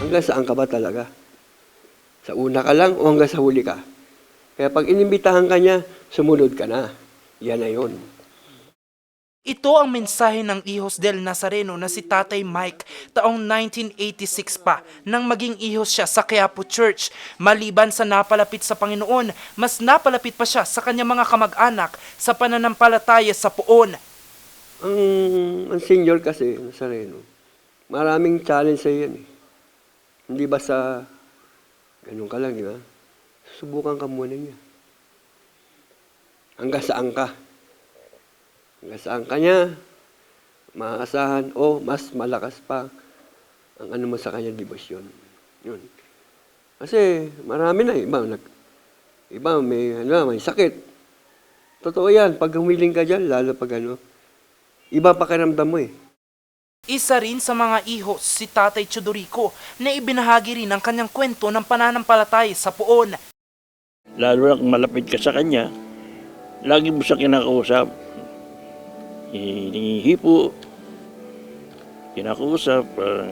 Hanggang saan ka ba talaga? Sa una ka lang o hanggang sa huli ka? Kaya pag inimbitahan ka niya, sumunod ka na. Yan na yun. Ito ang mensahe ng ihos del Nazareno na si Tatay Mike taong 1986 pa nang maging ihos siya sa Quiapo Church. Maliban sa napalapit sa Panginoon, mas napalapit pa siya sa kanyang mga kamag-anak sa pananampalataya sa puon. Ang, ang senior kasi, Nazareno, maraming challenge sa yan eh. Hindi basta ganun ka lang, di ba? Subukan ka muna niya. Hanggang saan ka? Hanggang saan ka niya? Maaasahan o mas malakas pa ang ano mo sa kanya debosyon. Yun. Kasi marami na, iba, nag, iba may, ano, may sakit. Totoo yan, pag humiling ka dyan, lalo pag ano, iba pakiramdam mo eh. Isa rin sa mga ihos si Tatay Chodorico na ibinahagi rin ang kanyang kwento ng pananampalataya sa puon. Lalo na malapit ka sa kanya, lagi mo siya kinakausap. Hinihipo, kinakausap, uh,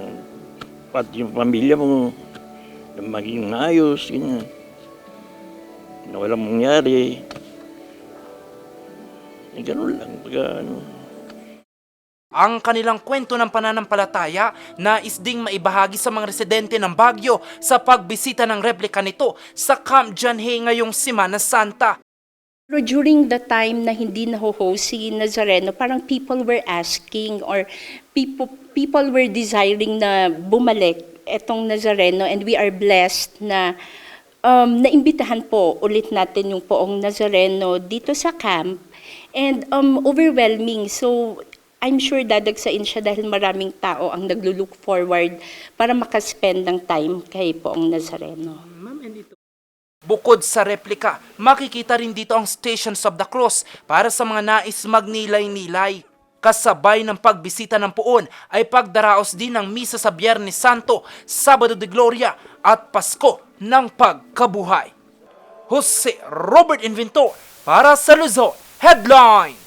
pati yung pamilya mo, na maging ayos, ganyan. Na walang mangyari. Eh, ganun lang. Pagka, ano, Ang kanilang kwento ng pananampalataya nais ding maibahagi sa mga residente ng Baguio sa pagbisita ng replika nito sa Camp Janhe ngayong Semana Santa. Pero during the time na hindi na-host si Nazareno, parang people were asking or people, people were desiring na bumalik etong Nazareno and we are blessed na um, naimbitahan po ulit natin yung poong Nazareno dito sa camp and um, overwhelming. So I'm sure dadagsain siya dahil maraming tao ang naglo-look forward para makaspend ng time kay poong Nazareno. Bukod sa replika, makikita rin dito ang Stations of the Cross para sa mga nais magnilay-nilay. Kasabay ng pagbisita ng puon ay pagdaraos din ng misa sa Biyernes Santo, Sabado de Gloria at Pasko ng Pagkabuhay. Jose Robert Inventor para sa Luzon Headlines.